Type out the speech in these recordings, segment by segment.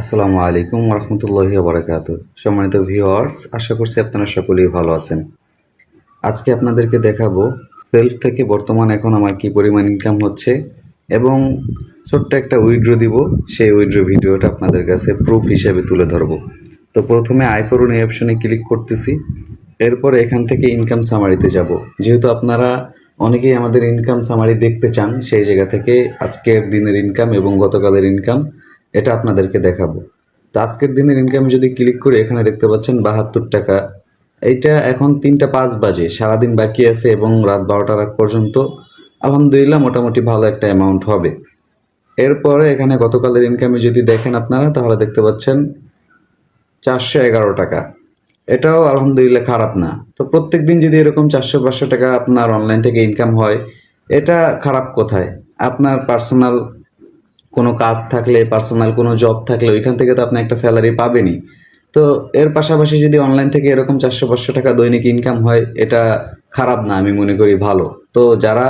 আসসালামু আলাইকুম রহমতুল্লাহি বারাকাতু সম্মানিত ভিউয়ার্স, আশা করছি আপনারা সকলেই ভালো আছেন। আজকে আপনাদেরকে দেখাবো সেলফ থেকে বর্তমান এখন আমার কি পরিমাণ ইনকাম হচ্ছে এবং ছোট্ট একটা উইড্রো দিব, সেই উইড্রো ভিডিওটা আপনাদের কাছে প্রুফ হিসেবে তুলে ধরবো। তো প্রথমে আয় করুন এই অপশনে ক্লিক করতেছি, এরপর এখান থেকে ইনকাম সামারিতে যাব। যেহেতু আপনারা অনেকেই আমাদের ইনকাম সামারি দেখতে চান, সেই জায়গা থেকে আজকের দিনের ইনকাম এবং গতকালের ইনকাম এটা আপনাদেরকে দেখাবো। তো আজকের দিনের ইনকামে যদি ক্লিক করে এখানে দেখতে পাচ্ছেন বাহাত্তর টাকা। এইটা এখন তিনটা পাঁচ বাজে, সারাদিন বাকি আছে এবং রাত বারোটার আগ পর্যন্ত। আলহামদুলিল্লাহ মোটামুটি ভালো একটা অ্যামাউন্ট হবে। এরপরে এখানে গতকালের ইনকামে যদি দেখেন আপনারা, তাহলে দেখতে পাচ্ছেন চারশো এগারো টাকা। এটাও আলহামদুলিল্লাহ খারাপ না। তো প্রত্যেক দিন যদি এরকম চারশো পাঁচশো টাকা আপনার অনলাইন থেকে ইনকাম হয়, এটা খারাপ কোথায়? আপনার পার্সোনাল কোনো কাজ থাকলে পার্সোনাল কোনো জব থাকলে, ওইখান থেকে তো আপনি একটা স্যালারি পাবেনই। তো এর পাশাপাশি যদি অনলাইন থেকে এরকম চারশো পাঁচশো টাকা দৈনিক ইনকাম হয়, এটা খারাপ না, আমি মনে করি ভালো। তো যারা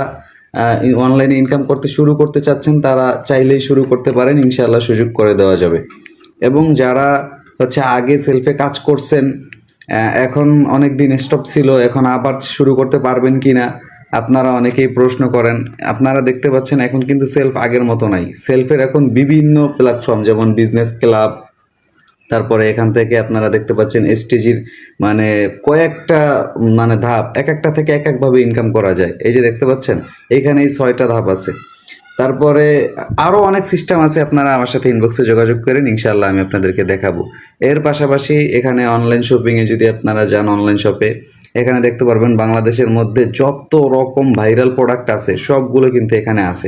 অনলাইনে ইনকাম করতে শুরু করতে চাচ্ছেন, তারা চাইলেই শুরু করতে পারেন, ইনশাআল্লাহ সুযোগ করে দেওয়া যাবে। এবং যারা হচ্ছে আগে সেলফে কাজ করছেন এখন অনেক দিন স্টপ ছিল, এখন আবার শুরু করতে পারবেন কি না আপনারা অনেকেই প্রশ্ন করেন, আপনারা দেখতে পাচ্ছেন এখন কিন্তু সেলফ আগের মতো নাই। সেলফের এখন বিভিন্ন প্ল্যাটফর্ম যেমন বিজনেস ক্লাব তারপরে এখান থেকে আপনারা দেখতে পাচ্ছেন এসটিজির মানে কয়েকটা মানে ধাপ, এক একটা থেকে এক একভাবে ইনকাম করা যায়। এই যে দেখতে পাচ্ছেন এইখানে এই ছয়টা ধাপ আছে। তারপরে আরও অনেক সিস্টেম আছে, আপনারা আমার সাথে ইনবক্সে যোগাযোগ করেন ইনশাল্লাহ আমি আপনাদেরকে দেখাবো। এর পাশাপাশি এখানে অনলাইন শপিংয়ে যদি আপনারা যান অনলাইন শপে এখানে দেখতে পারবেন বাংলাদেশের মধ্যে যত রকম ভাইরাল প্রোডাক্ট আছে, সবগুলো কিন্তু এখানে আছে।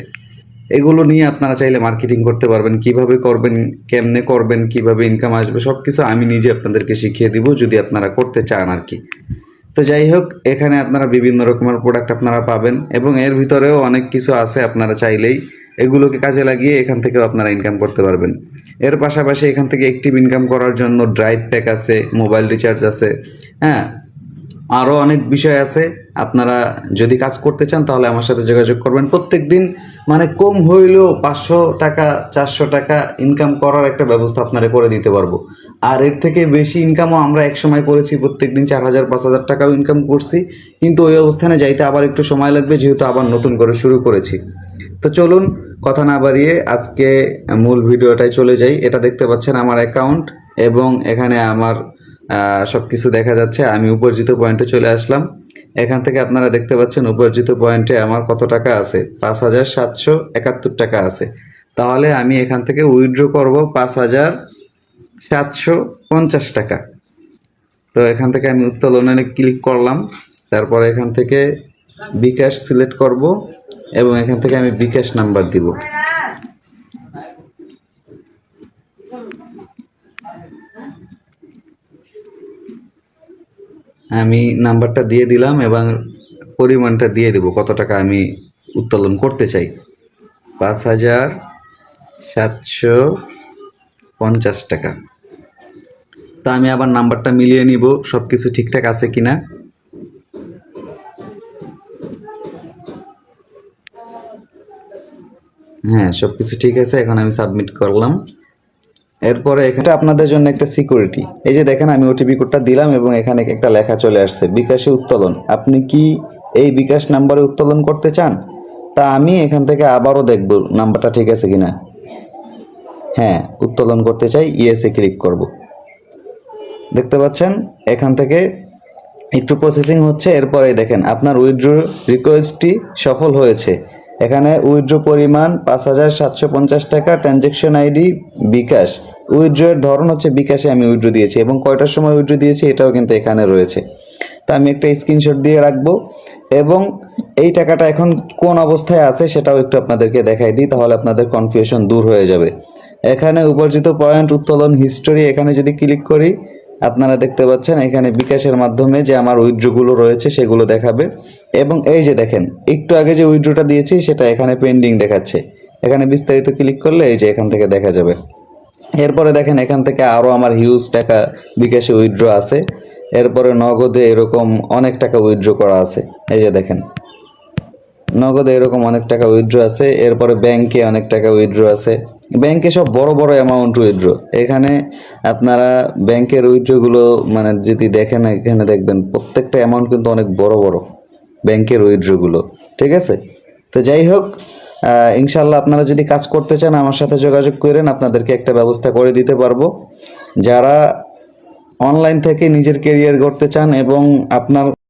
এগুলো নিয়ে আপনারা চাইলে মার্কেটিং করতে পারবেন, কীভাবে করবেন, কেমনে করবেন, কীভাবে ইনকাম আসবে সব কিছু আমি নিজে আপনাদেরকে শিখিয়ে দিব যদি আপনারা করতে চান আর কি তো যাই হোক, এখানে আপনারা বিভিন্ন রকমের প্রোডাক্ট আপনারা পাবেন এবং এর ভিতরেও অনেক কিছু আছে আপনারা চাইলেই এগুলোকে কাজে লাগিয়ে এখান থেকেও আপনারা ইনকাম করতে পারবেন। এর পাশাপাশি এখান থেকে অ্যাক্টিভ ইনকাম করার জন্য ড্রাইভ প্যাক আছে মোবাইল রিচার্জ আছে হ্যাঁ আরও অনেক বিষয় আছে। আপনারা যদি কাজ করতে চান, তাহলে আমার সাথে যোগাযোগ করবেন। প্রত্যেক দিন মানে কম হইলেও পাঁচশো টাকা, চারশো টাকা ইনকাম করার একটা ব্যবস্থা আপনারা করে দিতে পারব। আর এর থেকে বেশি ইনকামও আমরা এক সময় করেছি প্রত্যেক দিন চার হাজার, পাঁচ হাজার টাকাও ইনকাম করছি। কিন্তু ওই অবস্থানে যাইতে আবার একটু সময় লাগবে, যেহেতু আবার নতুন করে শুরু করেছি। তো চলুন, কথা না বাড়িয়ে আজকে মূল ভিডিওটায় চলে যাই। এটা দেখতে পাচ্ছেন আমার অ্যাকাউন্ট এবং এখানে আমার সব কিছু দেখা যাচ্ছে। আমি উপার্জিত পয়েন্টে চলে আসলাম। এখান থেকে আপনারা দেখতে পাচ্ছেন উপার্জিত পয়েন্টে আমার কত টাকা আছে? পাঁচ হাজার সাতশো একাত্তর টাকা আছে। তাহলে আমি এখান থেকে উইথড্র করব পাঁচ হাজার সাতশো পঞ্চাশ টাকা। তো এখান থেকে আমি উত্তোলনে ক্লিক করলাম। তারপর এখান থেকে বিকাশ সিলেক্ট করব এবং এখান থেকে আমি বিকাশ নাম্বার দিব। আমি নাম্বারটা দিয়ে দিলাম এবং পরিমাণটা দিয়ে দেব, কত টাকা আমি উত্তোলন করতে চাই। পাঁচ হাজার সাতশো পঞ্চাশ টাকা। তা আমি আবার নাম্বারটা মিলিয়ে নিব সব কিছু ঠিকঠাক আছে কিনা। হ্যাঁ সব কিছু ঠিক আছে, এখন আমি সাবমিট করলাম। এরপরে এখানে আপনাদের জন্য একটা সিকিউরিটি এই যে দেখেন, আমি ওটিপি কোডটা দিলাম এবং এখানে একটা লেখা চলে আসছে, বিকাশে উত্তোলন। আপনি কি এই বিকাশ নাম্বারে উত্তোলন করতে চান? তা আমি এখান থেকে আবারও দেখব নাম্বারটা ঠিক আছে কিনা। হ্যাঁ উত্তোলন করতে চাই ইএসএ ক্লিক করব। দেখতে পাচ্ছেন, এখান থেকে একটু প্রসেসিং হচ্ছে, এরপরে দেখেন, আপনার উইথড্র রিকোয়েস্টটি সফল হয়েছে। এখানে উইথড্র পরিমাণ পাঁচ হাজার সাতশো পঞ্চাশ টাকা ট্রানজ্যাকশন আইডি বিকাশ। উইথড্রয়ের ধরন হচ্ছে বিকাশে আমি উইথড্র দিয়েছি এবং কয়টার সময় উইথড্র দিয়েছি এটাও কিন্তু এখানে রয়েছে। তা আমি একটা স্ক্রিনশট দিয়ে রাখব এবং এই টাকাটা এখন কোন অবস্থায় আছে সেটাও একটু আপনাদেরকে দেখাই দিই, তাহলে আপনাদের কনফিউশন দূর হয়ে যাবে। এখানে উপার্জিত পয়েন্ট উত্তোলন হিস্টোরি এখানে যদি ক্লিক করি আপনারা দেখতে পাচ্ছেন এখানে বিকাশের মাধ্যমে যে আমার উইথড্রগুলো রয়েছে সেগুলো দেখাবে। এবং এই যে দেখেন, একটু আগে যে উইড্রোটা দিয়েছি সেটা এখানে পেন্ডিং দেখাচ্ছে। এখানে বিস্তারিত ক্লিক করলে এই যে এখান থেকে দেখা যাবে। এরপরে দেখেন এখান থেকে আরও আমার হিউজ টাকা বিকাশে উইথড্র আছে। এরপরে নগদে এরকম অনেক টাকা উইথড্র করা আছে। এই যে দেখেন, নগদে এরকম অনেক টাকা উইথড্র আছে। এরপরে ব্যাংকে অনেক টাকা উইথড্র আছে। ব্যাংকে সব বড় বড় অ্যামাউন্ট উইথড্র এখানে আপনারা ব্যাংকের উইথড্রগুলো মানে যদি দেখেন, এখানে দেখবেন প্রত্যেকটা অ্যামাউন্ট কিন্তু অনেক বড় বড় ব্যাংকের উইথড্রগুলো ঠিক আছে? তো যাই হোক ইনশাল্লাহ আপনারা যদি কাজ করতে চান, আমার সাথে যোগাযোগ করেন, আপনাদেরকে একটা ব্যবস্থা করে দিতে পারব। যারা অনলাইন থেকে নিজের কেরিয়ার গড়তে চান এবং আপনার